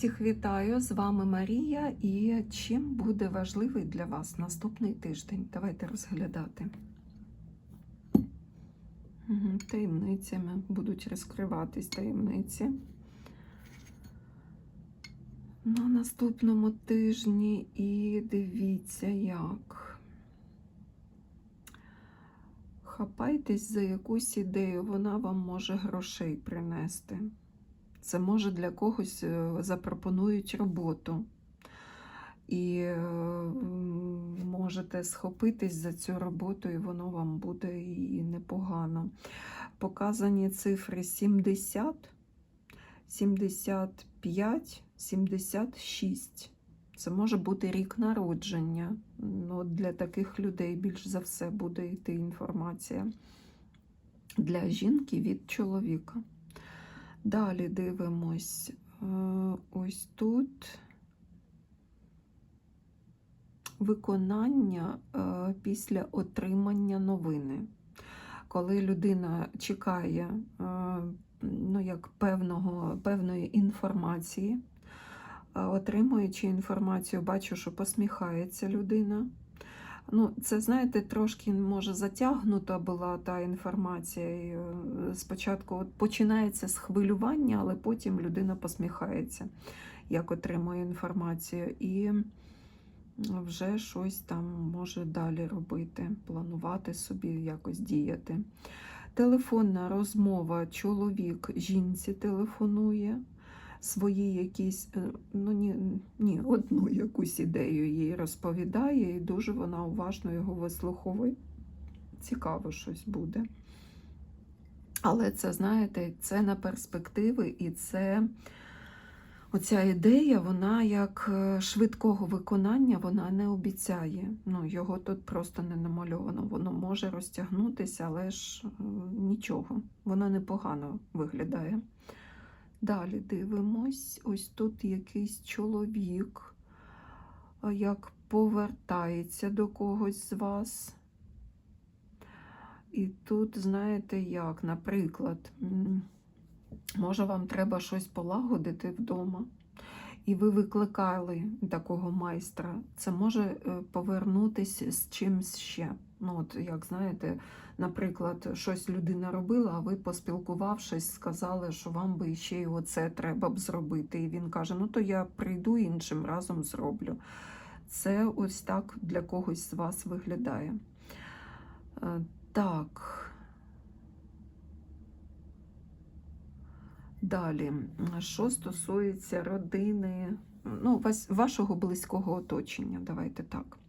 Всіх вітаю! З вами Марія. І чим буде важливий для вас наступний тиждень? Давайте розглядати. Таємницями будуть розкриватись таємниці. На наступному тижні і дивіться, як. Хапайтесь за якусь ідею, вона вам може грошей принести. Це може для когось е, запропонують роботу. І е, можете схопитись за цю роботу, і воно вам буде і непогано. Показані цифри 70, 75, 76. Це може бути рік народження. Ну, для таких людей більш за все буде йти інформація. Для жінки від чоловіка. Далі дивимось. Е, Ось тут виконання е, після отримання новини. Коли людина чекає е, ну, як певного, певної інформації, отримуючи інформацію, бачу, що посміхається людина. Ну, це, знаєте, трошки може затягнута була та інформація. Е, Спочатку от починається з хвилювання, але потім людина посміхається, як отримує інформацію, і вже щось там може далі робити, планувати собі, якось діяти. Телефонна розмова, чоловік жінці телефонує. Свої якісь, е, ну ні, ні, одну якусь ідею їй розповідає, і дуже вона уважно його вислуховує. Цікаво щось буде. Але це, знаєте, це на перспективи, і це оця ідея, вона як е, швидкого виконання, вона не обіцяє. Ну, його тут просто не намальовано. Воно може розтягнутися, але ж е, нічого, воно непогано виглядає. Далі дивимось, ось тут якийсь чоловік, як повертається до когось з вас. І тут, знаєте, як, наприклад, може, вам треба щось полагодити вдома, і ви викликали такого майстра. Це може е, повернутися з чимсь ще. Ну, от, як знаєте, наприклад, щось людина робила, а ви, поспілкувавшись, сказали, що вам би ще й оце треба б зробити. І він каже: ну то я прийду іншим разом зроблю. Це ось так для когось з вас виглядає. Е, Так. Далі, що стосується родини, ну, вашого близького оточення, давайте так.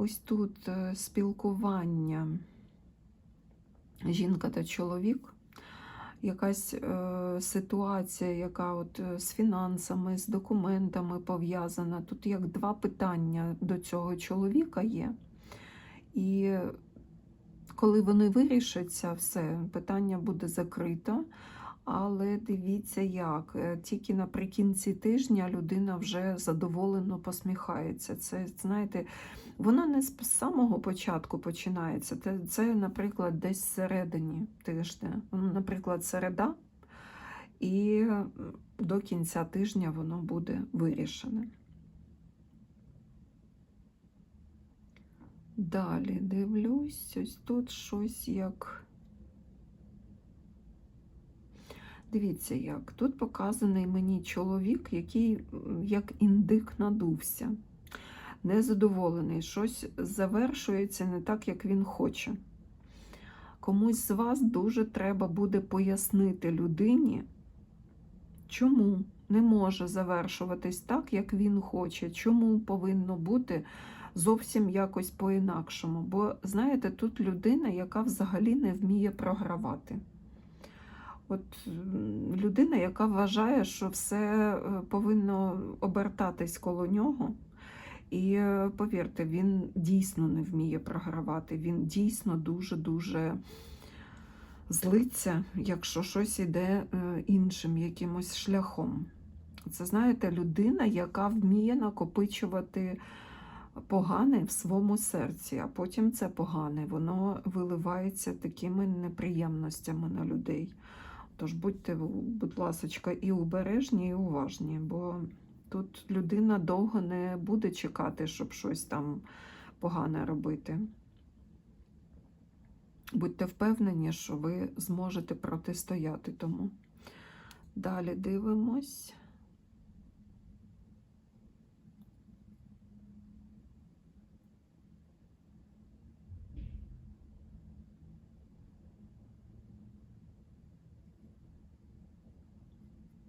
Ось тут е, спілкування жінка та чоловік, якась е, ситуація, яка от е, з фінансами, з документами пов'язана. Тут як два питання до цього чоловіка є. І коли вони вирішаться, все, питання буде закрито. Але дивіться, як тільки наприкінці тижня людина вже задоволено посміхається. Це, знаєте, воно не з самого початку починається. Це, наприклад, десь всередині тижня. Ну, Наприклад, середа, і до кінця тижня воно буде вирішене. Далі дивлюсь, ось тут щось як. Дивіться, як тут показаний мені чоловік, який як індик надувся, незадоволений, щось завершується не так, як він хоче. Комусь з вас дуже треба буде пояснити людині, чому не може завершуватись так, як він хоче, чому повинно бути зовсім якось по-інакшому. Бо, знаєте, тут людина, яка взагалі не вміє програвати. От людина, яка вважає, що все е, повинно обертатись коло нього. І е, повірте, він дійсно не вміє програвати. Він дійсно дуже-дуже злиться, якщо щось іде е, іншим якимось шляхом. Це, знаєте, людина, яка вміє накопичувати погане в своєму серці, а потім це погане, воно виливається такими неприємностями на людей. Тож будьте, будь ласка, і обережні, і уважні, бо тут людина довго не буде чекати, щоб щось там погане робити. Будьте впевнені, що ви зможете протистояти тому. Далі дивимось.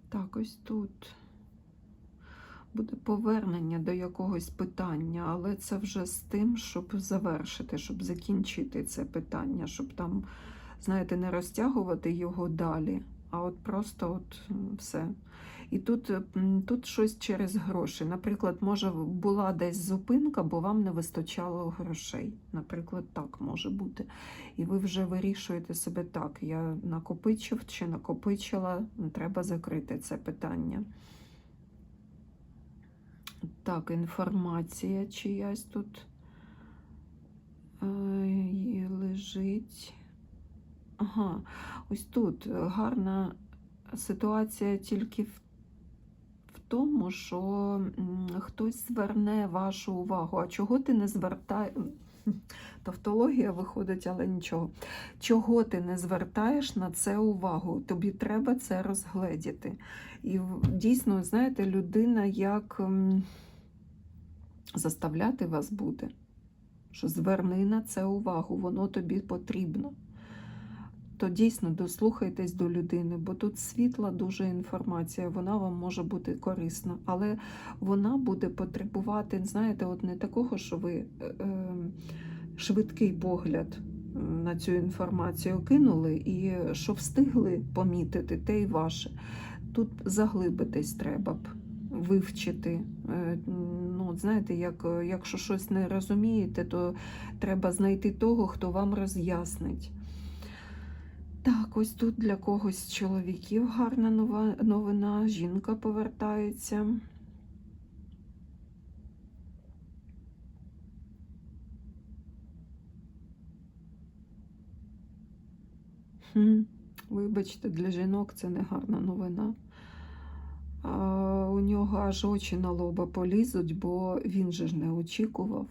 Так, ось тут буде повернення до якогось питання, але це вже з тим, щоб завершити, щоб закінчити це питання, щоб там, знаєте, не розтягувати його далі, а от просто от все. І тут, тут щось через гроші. Наприклад, може була десь зупинка, бо вам не вистачало грошей. Наприклад, так може бути. І ви вже вирішуєте себе так. Я накопичив чи накопичила, треба закрити це питання. Так, інформація чиясь тут е, лежить. Ага, ось тут гарна ситуація тільки в, тому, що хтось зверне вашу увагу. А чого ти не звертаєш? Тавтологія виходить, але нічого. Чого ти не звертаєш на це увагу? Тобі треба це розгледіти. І дійсно, знаєте, людина як заставляти вас буде, що зверни на це увагу, воно тобі потрібно. То дійсно дослухайтесь до людини, бо тут світла дуже інформація, вона вам може бути корисна, але вона буде потребувати, знаєте, от не такого, що ви е, е, швидкий погляд на цю інформацію кинули, і що встигли помітити, те й ваше. Тут заглибитись треба б, вивчити. Е, Ну, знаєте, як, якщо щось не розумієте, то треба знайти того, хто вам роз'яснить. Так, ось тут для когось з чоловіків гарна новина. Жінка повертається. Хм, вибачте, для жінок це не гарна новина. А, у нього аж очі на лоба полізуть, бо він же ж не очікував.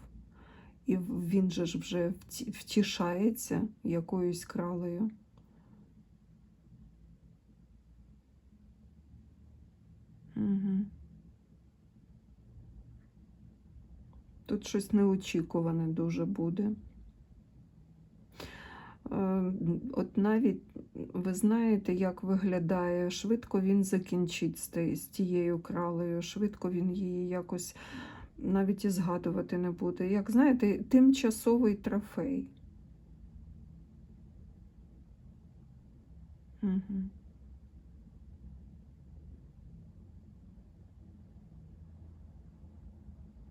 І він же ж вже втішається якоюсь кралею. Угу. Тут щось неочікуване дуже буде. Е, От навіть ви знаєте, як виглядає, швидко він закінчить з тією кралею, швидко він її якось навіть і згадувати не буде. Як знаєте, тимчасовий трофей. Угу.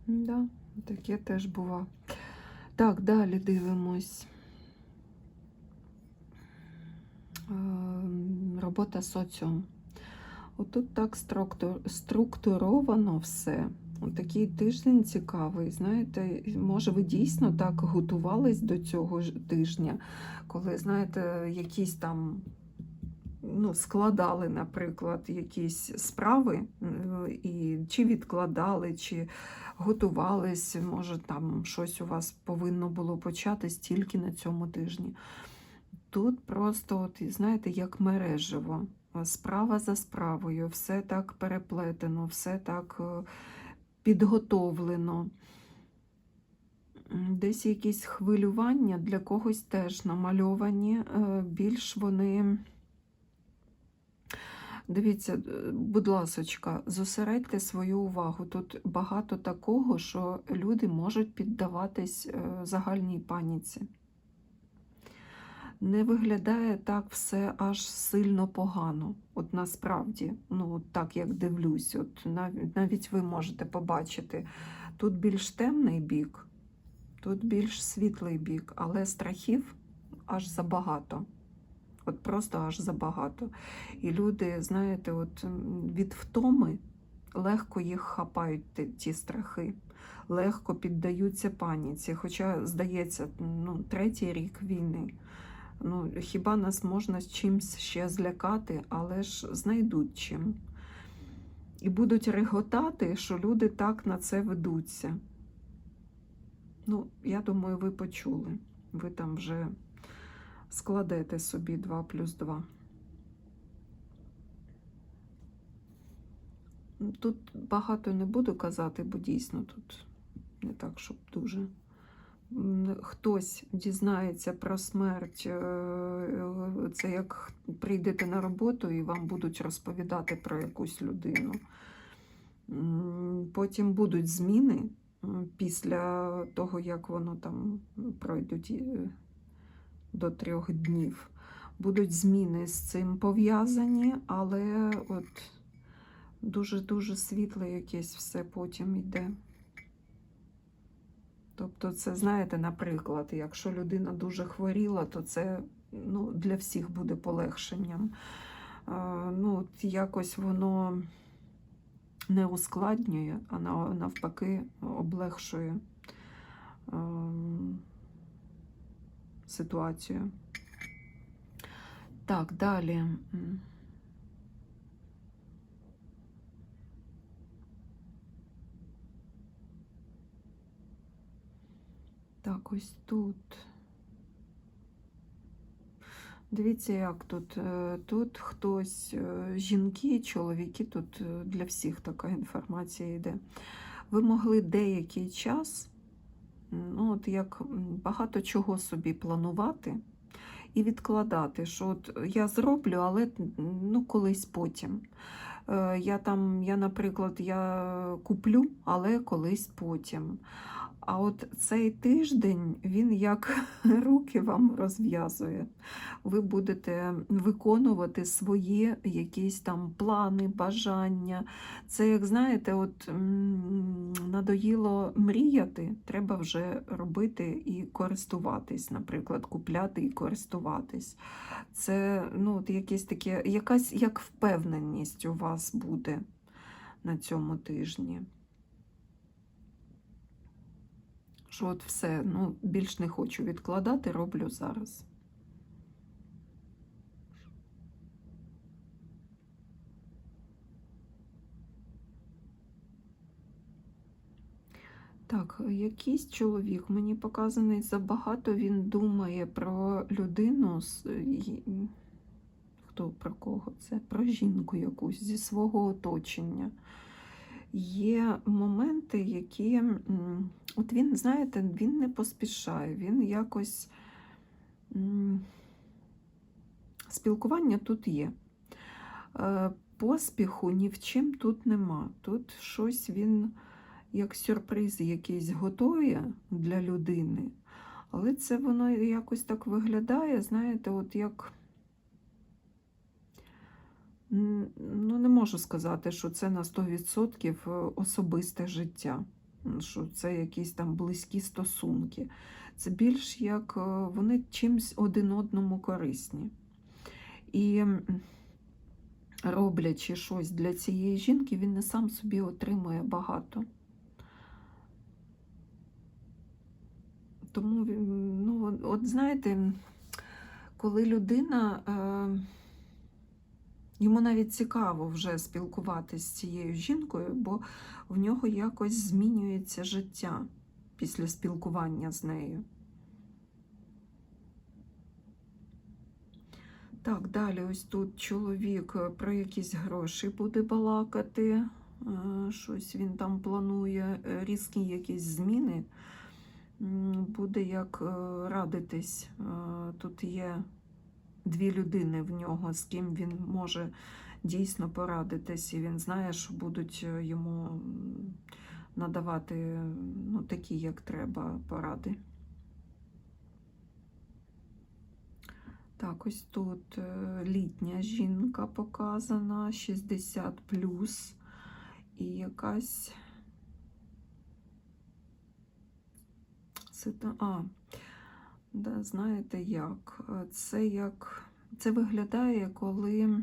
Да, таке теж бува. Так, далі дивимось. Ем, Робота соціум. Отут так структуровано все. Такий тиждень цікавий. Знаєте, може, ви дійсно так готувались до цього тижня, коли, знаєте, якісь там ну, складали, наприклад, якісь справи, е, і чи відкладали, чи готувались, може, там щось у вас повинно було початись тільки на цьому тижні. Тут просто, от, знаєте, як мережево, справа за справою, все так переплетено, все так е, підготовлено. Десь якісь хвилювання для когось теж намальовані, е, більш вони. Дивіться, е, будь ласочка, зосередьте свою увагу. Тут багато такого, що люди можуть піддаватись е, загальній паніці. Не виглядає так все аж сильно погано. От насправді, ну так як дивлюсь, от навіть, навіть ви можете побачити, тут більш темний бік, тут більш світлий бік, але страхів аж забагато. От просто аж забагато. І люди, знаєте, от від втоми легко їх хапають ті, страхи, легко піддаються паніці. Хоча, здається, ну, третій рік війни. Ну, хіба нас можна з чимсь ще злякати, але ж знайдуть чим. І будуть реготати, що люди так на це ведуться. Ну, я думаю, ви почули. Ви там вже складете собі 2 плюс 2. Тут багато не буду казати, бо дійсно тут не так, щоб дуже. Хтось дізнається про смерть, е, це як прийдете на роботу і вам будуть розповідати про якусь людину. Потім будуть зміни після того, як воно там пройдуть е, до трьох днів. Будуть зміни з цим пов'язані, але от дуже-дуже світле якесь все потім йде. Тобто, це, знаєте, наприклад, якщо людина дуже хворіла, то це ну, для всіх буде полегшенням. Ну, от якось воно не ускладнює, а навпаки облегшує ситуацію. Так, далі. Так, ось тут. Дивіться, як тут. Е, Тут хтось, е, жінки, чоловіки, тут е, для всіх така інформація йде. Ви могли деякий час, ну, от як багато чого собі планувати і відкладати, що от я зроблю, але ну, колись потім. Е, Я там, я, наприклад, я куплю, але колись потім. А от цей тиждень він як руки вам розв'язує. Ви будете виконувати свої якісь там плани, бажання. Це, як знаєте, от надоїло мріяти, треба вже робити і користуватись, наприклад, купляти і користуватись. Це ну, от якесь таке, якась як впевненість у вас буде на цьому тижні. Що от все, ну, більш не хочу відкладати, роблю зараз. Так, якийсь чоловік мені показаний забагато, він думає про людину, з- хто про кого це? Про жінку якусь зі свого оточення. Є моменти, які, от він, знаєте, він не поспішає, він якось спілкування тут є. Е, Поспіху ні в чим тут нема. Тут щось він як сюрприз якийсь готує для людини, але це воно якось так виглядає, знаєте, от як. Ну, не можу сказати, що це на 100% особисте життя, що це якісь там близькі стосунки. Це більш як е, вони чимсь один одному корисні. І роблячи щось для цієї жінки, він не сам собі отримує багато. Тому, ну, от- знаєте, коли людина. Йому навіть цікаво вже спілкуватися з цією жінкою, бо в нього якось змінюється життя після спілкування з нею. Так, далі ось тут чоловік е, про якісь гроші буде балакати. е, Щось він там планує, е, різкі якісь зміни. Буде як радитись. Тут є дві людини в нього, з ким він може дійсно порадитись, і він знає, що будуть е, йому надавати ну, такі, як треба, поради. Так, ось тут е, літня жінка показана, 60 і якась сита- А, да, знаєте як? Це як це виглядає, коли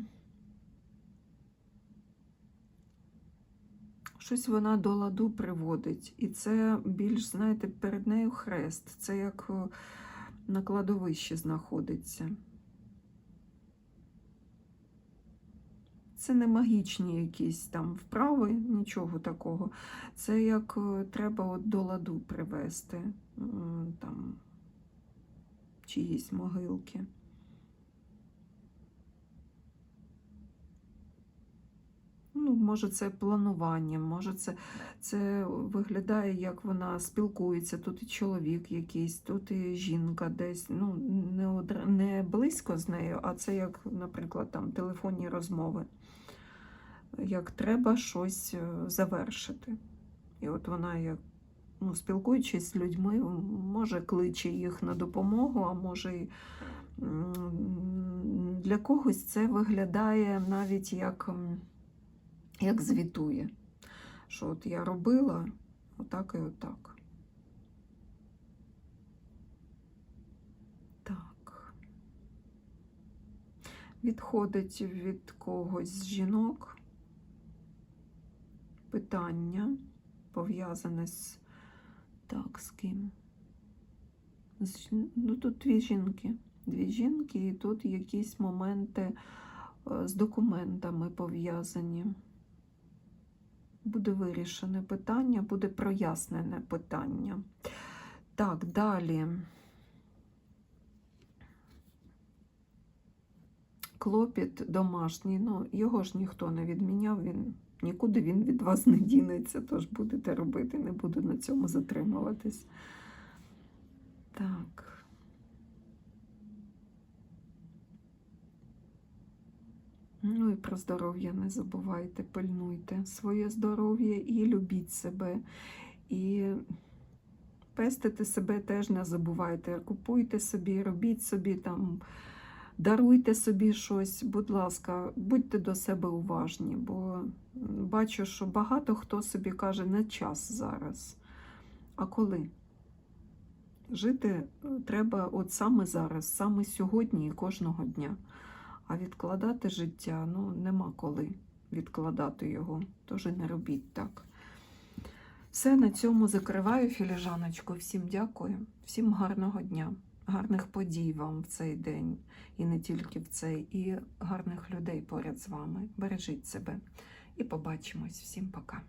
щось вона до ладу приводить. І це більш, знаєте, перед нею хрест. Це як е, на кладовищі знаходиться. Це не магічні якісь там вправи, нічого такого. Це як е, треба от до ладу привести там чиїсь могилки. Ну, може, це планування, може, це, це виглядає, як вона спілкується. Тут і чоловік якийсь, тут і жінка десь. Ну, не, одра- не близько з нею, а це як, наприклад, там телефонні розмови. Як треба щось е, завершити. І от вона, як, ну, спілкуючись з людьми, може кличе їх на допомогу, а може і для когось це виглядає навіть як. як звітує, що от я робила отак і отак. Так. Відходить від когось з жінок питання, пов'язане з так, з ким? З, ну, тут дві жінки. Дві жінки, і тут якісь моменти е, з документами пов'язані буде вирішене питання, буде прояснене питання. Так, далі. Клопіт домашній, ну, його ж ніхто не відміняв, він нікуди він від вас не дінеться, тож будете робити, не буду на цьому затримуватись. Так. Ну і про здоров'я не забувайте, пильнуйте своє здоров'я і любіть себе. І пестити себе теж не забувайте. Купуйте собі, робіть собі там, даруйте собі щось. Будь ласка, будьте до себе уважні, бо бачу, що багато хто собі каже, не час зараз. А коли? Жити е, треба от саме зараз, саме сьогодні і кожного дня. А відкладати життя, ну, нема коли відкладати його, тож не робіть так. Все, на цьому закриваю філіжаночку. Всім дякую, всім гарного дня, гарних подій вам в цей день, і не тільки в цей, і гарних людей поряд з вами. Бережіть себе і побачимось. Всім пока.